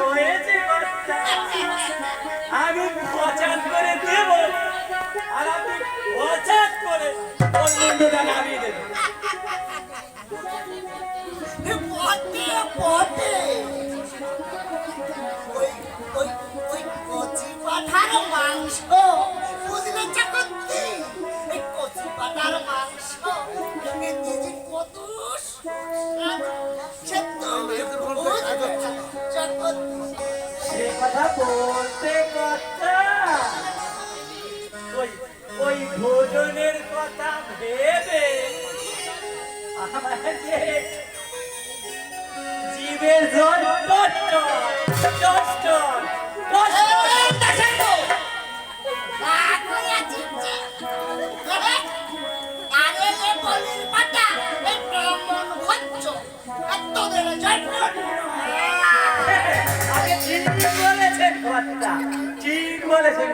হয়েছে আমি পচান করে দেব। আর আপনি পচান করে ওর মুন্ডুটা নামিয়ে দেবেন। পটে পটে বলতে কথা। ওই ওই ভোজনের কথা ভেবে জীবের জল কষ্ট কষ্ট ঠিক বলেছেন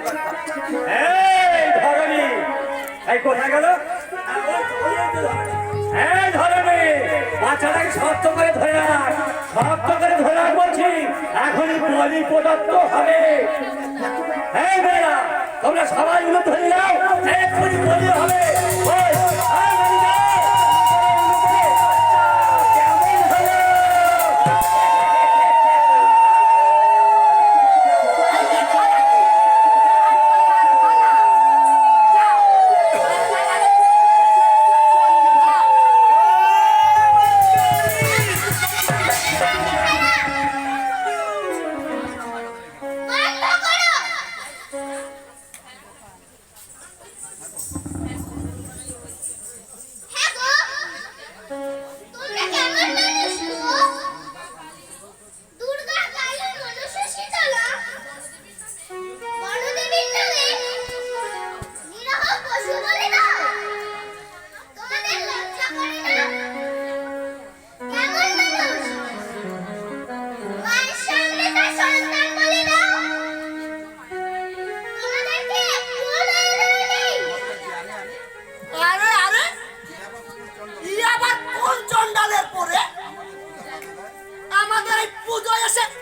এই ধরণী। এই কোথায় গেল। এই ধরণী। বাচ্চাটাকে শক্ত করে ধরে বলছি। এখনই বলি প্রদত্ত হবে। এই বেড়া, তোমরা সবাই ধরে নাও। এক্ষুনি হবে।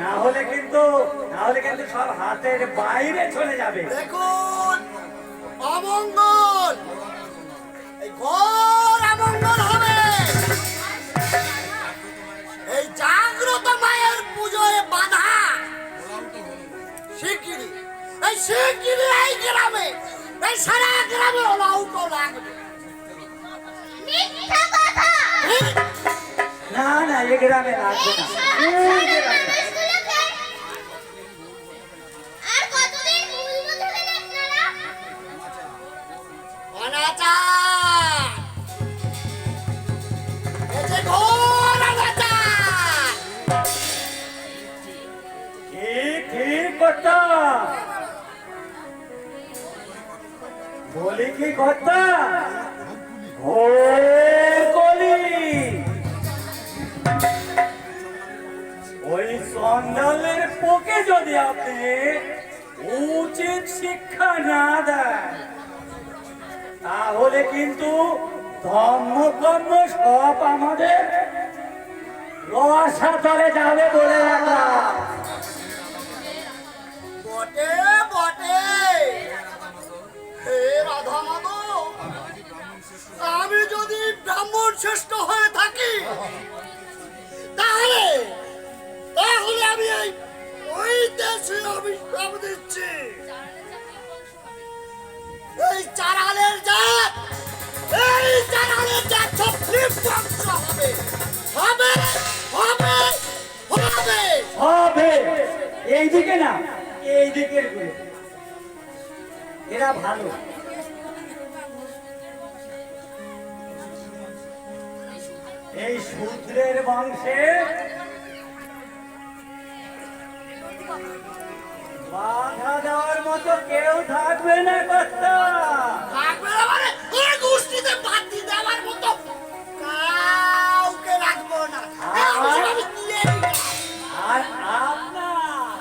না হলে কিন্তু না হলে কিন্তু সব হাতের বাইরে চলে যাবে। দেখুন অমঙ্গল এই ঘোর অমঙ্গল হবে। এই জাগ্রত মায়ের পুজোয় বাধা শিগগিরি এই শিগগিরি এই গ্রামে এই সারা গ্রামে ওলাউটো লাগবে। মিথ্যা কথা! না না এ গ্রামে লাগবে না। বলি কি কর্তা ঘোর কলি। ওই সন্ডালের পোকে যদি আপনি উচিত শিক্ষা না দেন, তাহলে কিন্তু ধর্মকর্ম সব আমাদের রসাতলে যাবে বলে রাখলাম শ্রেষ্ঠ হয়ে থাকি। তাহলে তাহলে আমি এই দেশে অভিশাপ দিচ্ছি। এই চারালের জাত, এই চারালের জাত সব নির্বংশ হবে। হবে হবে হবে। হবে। এইদিকে না, এইদিকে এরা ভালো। এই শূদ্রের বংশে বাধা দেওয়ার মতো কেউ থাকবে না কর্তা। রাখবে না মানে? ওই গোষ্ঠীতে আমার মতো কাউকে রাখব না। এই আমি তুলে নিলাম। আর আপনার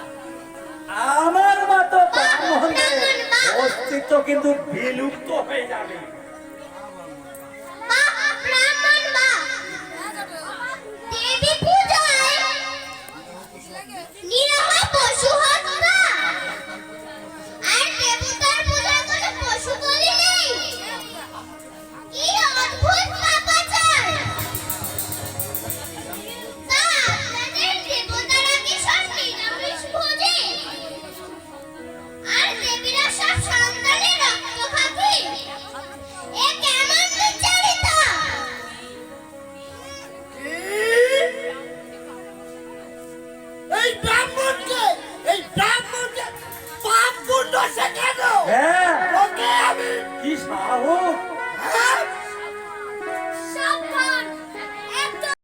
আমার মতো ব্রাহ্মণদের অস্তিত্ব কিন্তু বিলুপ্ত হয়ে যাবে। ব্রাহ্মণকে এই ব্রাহ্মণকে পাপ পুণ্য শেখানো হ্যাঁ। ওকে আমি কি সাহস?